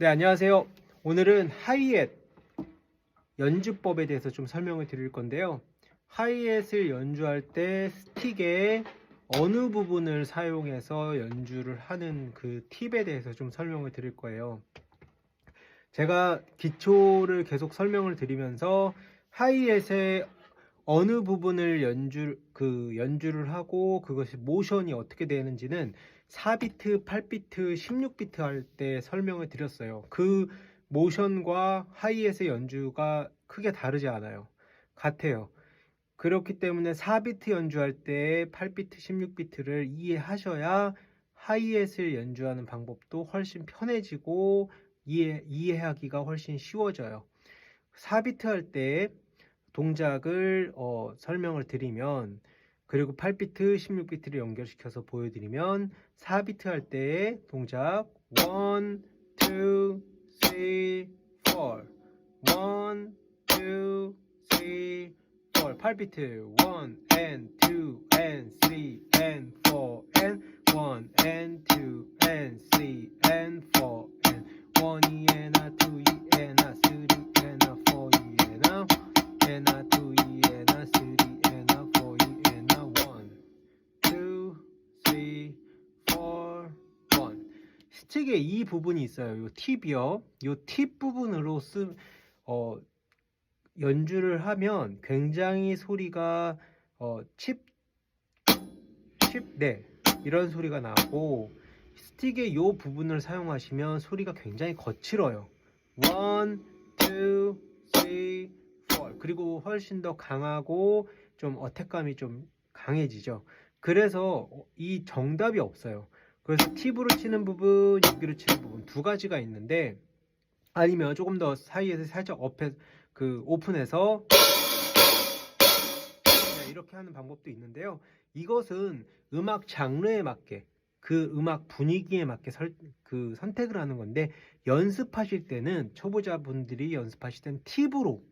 네, 안녕하세요. 오늘은 하이햇 연주법에 대해서 좀 설명을 드릴 건데요. 하이햇을 연주할 때 스틱의 어느 부분을 사용해서 연주를 하는 그 팁에 대해서 좀 설명을 드릴 거예요. 제가 기초를 계속 설명을 드리면서 하이햇의 어느 부분을 연주 그 연주를 하고 그것이 모션이 어떻게 되는지는 4비트, 8비트, 16비트 할 때 설명을 드렸어요. 그 모션과 하이햇의 연주가 크게 다르지 않아요. 같아요. 그렇기 때문에 4비트 연주할 때 8비트, 16비트를 이해하셔야 하이햇을 연주하는 방법도 훨씬 편해지고 이해, 이해하기가 훨씬 쉬워져요. 4비트 할 때 동작을 어, 설명을 드리면 그리고 8비트, 16비트를 연결시켜서 보여드리면 4비트 할 때의 동작 1, 2, 3, 4 1, 2, 3, 4 8비트 1 and 2 and 3 and 4 and 1 and 2 and 3 and 4 and 1이 에나 2이 에나 3이 에나 4 스틱의 이 부분이 있어요. 요 팁이요. 요 팁 부분으로 쓰 어, 연주를 하면 굉장히 소리가 어, 칩, 칩, 네 이런 소리가 나고 스틱의 요 부분을 사용하시면 소리가 굉장히 거칠어요. 1, 2, 3, 4 그리고 훨씬 더 강하고 좀 어택감이 좀 강해지죠. 그래서 이 정답이 없어요. 그래서 팁으로 치는 부분, 여기로 치는 부분 두 가지가 있는데 아니면 조금 더 사이에서 살짝 업해 그 오픈해서 네, 이렇게 하는 방법도 있는데요. 이것은 음악 장르에 맞게 그 음악 분위기에 맞게 설, 그 선택을 하는 건데 연습하실 때는 초보자분들이 연습하실 때는 팁으로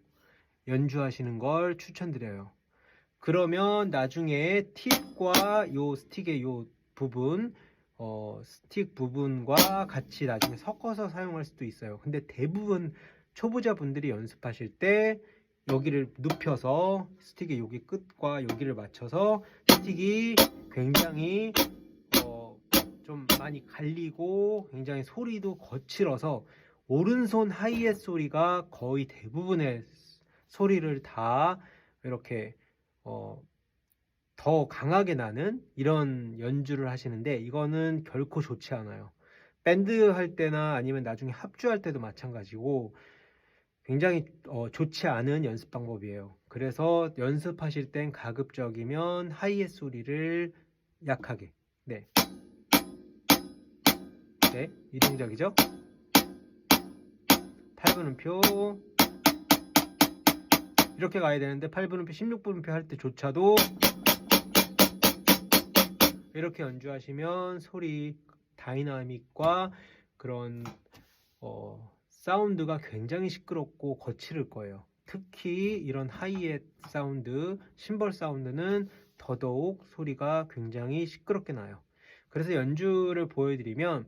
연주하시는 걸 추천드려요. 그러면 나중에 팁과 요 스틱의 요 부분 어, 스틱 부분과 같이 나중에 섞어서 사용할 수도 있어요. 근데 대부분 초보자분들이 연습하실 때 여기를 눕혀서 스틱의 여기 끝과 여기를 맞춰서 스틱이 굉장히 어, 좀 많이 갈리고 굉장히 소리도 거칠어서 오른손 하이햇 소리가 거의 대부분의 소리를 다 이렇게 어, 더 강하게 나는 이런 연주를 하시는데 이거는 결코 좋지 않아요. 밴드 할 때나 아니면 나중에 합주할 때도 마찬가지고 굉장히 어, 좋지 않은 연습 방법이에요. 그래서 연습하실 땐 가급적이면 하이햇 소리를 약하게 네. 네, 이 동작이죠. 8분음표 이렇게 가야 되는데 8분음표, 16분음표 할 때조차도 이렇게 연주하시면 소리 다이나믹과 그런 어, 사운드가 굉장히 시끄럽고 거칠을 거예요. 특히 이런 하이햇 사운드, 심벌 사운드는 더더욱 소리가 굉장히 시끄럽게 나요. 그래서 연주를 보여드리면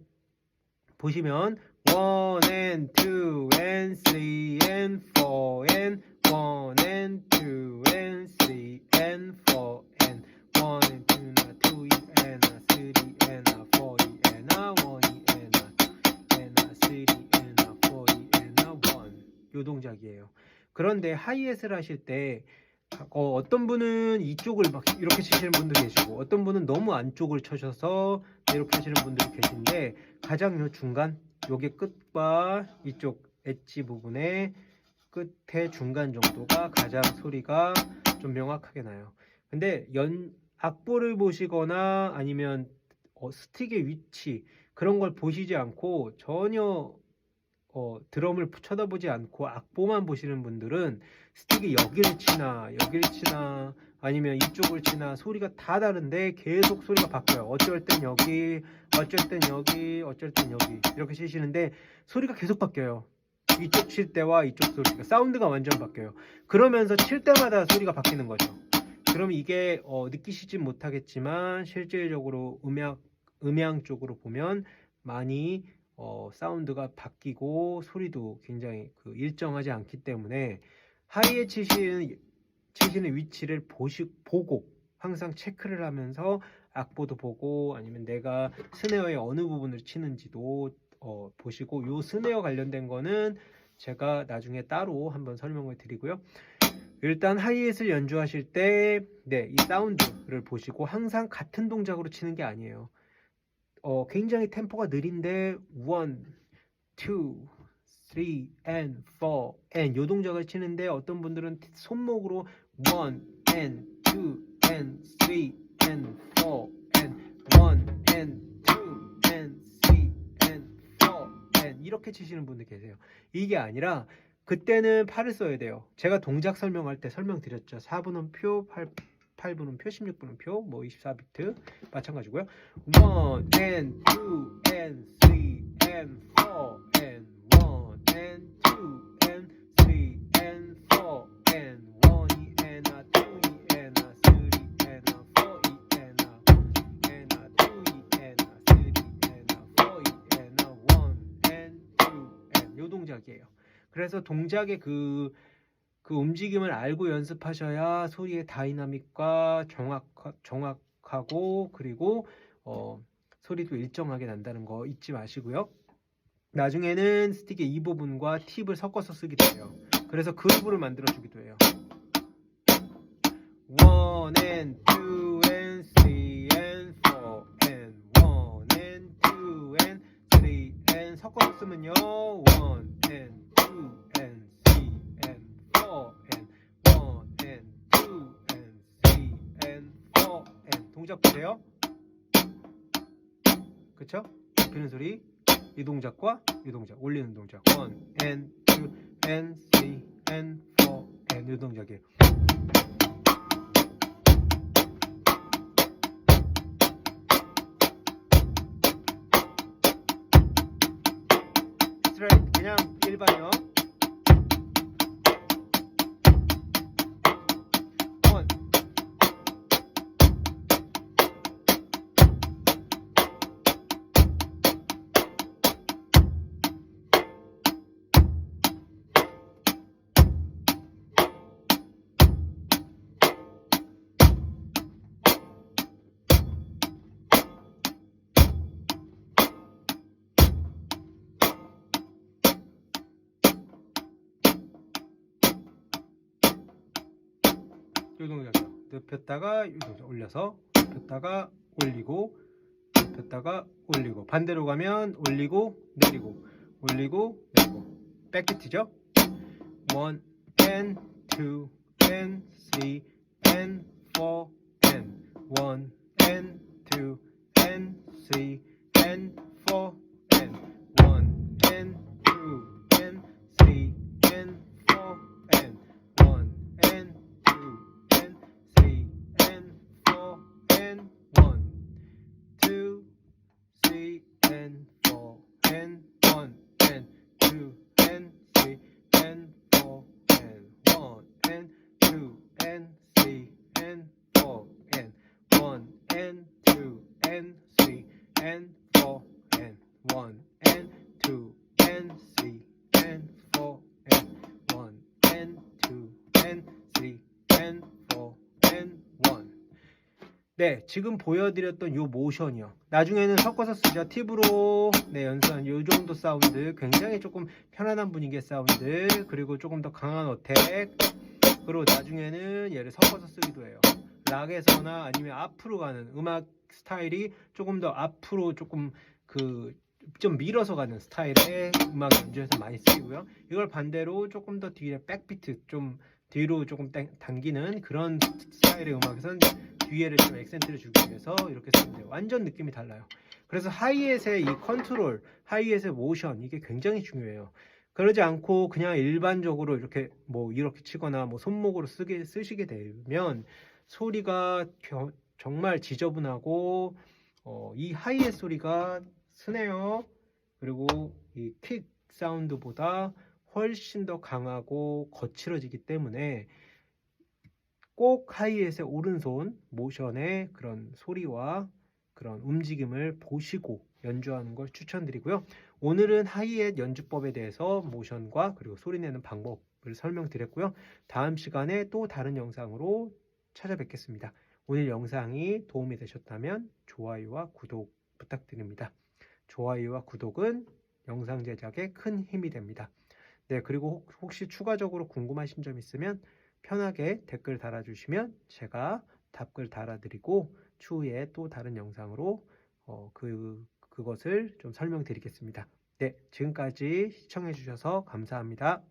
보시면 1 and 2 and 3 and 4 and 1 and 2 and 3 and 4 요 동작이에요. 그런데 하이햇을 하실 때 어, 떤 분은 이쪽을 막 이렇게 치시는 분도 계시고 어떤 분은 너무 안쪽을 쳐셔서 이렇게 하시는 분들이 계신데 가장 요 중간 요게 끝과 이쪽 엣지 부분의 끝에 중간 정도가 가장 소리가 좀 명확하게 나요. 근데 연 악보를 보시거나 아니면 어, 스틱의 위치 그런 걸 보시지 않고 전혀 어, 드럼을 쳐다보지 않고 악보만 보시는 분들은 스틱이 여기를 치나 여기를 치나 아니면 이쪽을 치나 소리가 다 다른데 계속 소리가 바뀌어요. 어쩔 땐 여기, 어쩔 땐 여기, 어쩔 땐 여기 이렇게 치시는데 소리가 계속 바뀌어요. 이쪽 칠 때와 이쪽 소리가 사운드가 완전 바뀌어요. 그러면서 칠 때마다 소리가 바뀌는 거죠. 그럼 이게 어, 느끼시진 못하겠지만 실질적으로 음향 음향 쪽으로 보면 많이 어, 사운드가 바뀌고 소리도 굉장히 그 일정하지 않기 때문에 하이에 치시는 치시는 위치를 보시 보고 항상 체크를 하면서 악보도 보고 아니면 내가 스네어의 어느 부분을 치는지도 어, 보시고 요 스네어 관련된 거는 제가 나중에 따로 한번 설명을 드리고요. 일단 하이햇을 연주하실 때, 네, 이 사운드를 보시고 항상 같은 동작으로 치는 게 아니에요. 어, 굉장히 템포가 느린데, 1, 2, 3, and 4, and 요 동작을 치는데 어떤 분들은 손목으로 1, and 2, and 3, and 4, and 1, and 2, and 3, and 4, and 이렇게 치시는 분들 계세요. 이게 아니라 그때는 팔을 써야 돼요. 제가 동작 설명할 때 설명드렸죠. 4분은 표, 8, 8분은 표, 16분은 표, 뭐 24비트 마찬가지고요. 1 and 2 그래서 동작의 그, 그 움직임을 알고 연습하셔야 소리의 다이나믹과 정확, 정확하고 그리고 어, 소리도 일정하게 난다는 거 잊지 마시고요. 나중에는 스틱의 이 부분과 팁을 섞어서 쓰기도 해요. 그래서 그루브를 만들어 주기도 해요. 1 and 2 and 3 and 4 and 1 and 2 and 3 and 섞어서 쓰면요. 1 and 2 and 그쵸? 잡히는 소리 이 동작과 이 동작 올리는 동작 1 and 2 and 3 and 4 and 이 동작이에요. 스트라이트 그냥 일반이 요 동작이요. 눕혔다가 요 동작 올려서 눕혔다가 올리고 눕혔다가 올리고 반대로 가면 올리고 내리고 올리고 내리고 백비트죠. 1 and 2 and 3 and 4 and 1 and 2 and 3 and 4 and 네, 지금 보여드렸던 요 모션이요. 나중에는 섞어서 쓰죠. 팁으로 네, 연습한 요 정도 사운드, 굉장히 조금 편안한 분위기의 사운드, 그리고 조금 더 강한 어택, 그리고 나중에는 얘를 섞어서 쓰기도 해요. 락에서나 아니면 앞으로 가는 음악 스타일이 조금 더 앞으로 조금 그 좀 밀어서 가는 스타일의 음악 연주에서 많이 쓰이고요. 이걸 반대로 조금 더 뒤에 백비트 좀 뒤로 조금 당- 당기는 그런 스타일의 음악에서는 뒤에를 좀 액센트를 주기 위해서 이렇게 돼요. 완전 느낌이 달라요. 그래서 하이햇의 이 컨트롤, 하이햇의 모션 이게 굉장히 중요해요. 그러지 않고 그냥 일반적으로 이렇게 뭐 이렇게 치거나 뭐 손목으로 쓰게 쓰시게 되면 소리가 겨- 정말 지저분하고 어, 이 하이햇 소리가 스네어 그리고 이 킥 사운드보다 훨씬 더 강하고 거칠어지기 때문에 꼭 하이햇의 오른손 모션의 그런 소리와 그런 움직임을 보시고 연주하는 걸 추천드리고요. 오늘은 하이햇 연주법에 대해서 모션과 그리고 소리 내는 방법을 설명드렸고요. 다음 시간에 또 다른 영상으로 찾아뵙겠습니다. 오늘 영상이 도움이 되셨다면 좋아요와 구독 부탁드립니다. 좋아요와 구독은 영상 제작에 큰 힘이 됩니다. 네, 그리고 혹- 혹시 추가적으로 궁금하신 점 있으면 편하게 댓글 달아주시면 제가 답글 달아드리고 추후에 또 다른 영상으로 어, 그, 그것을 좀 설명드리겠습니다. 네, 지금까지 시청해주셔서 감사합니다.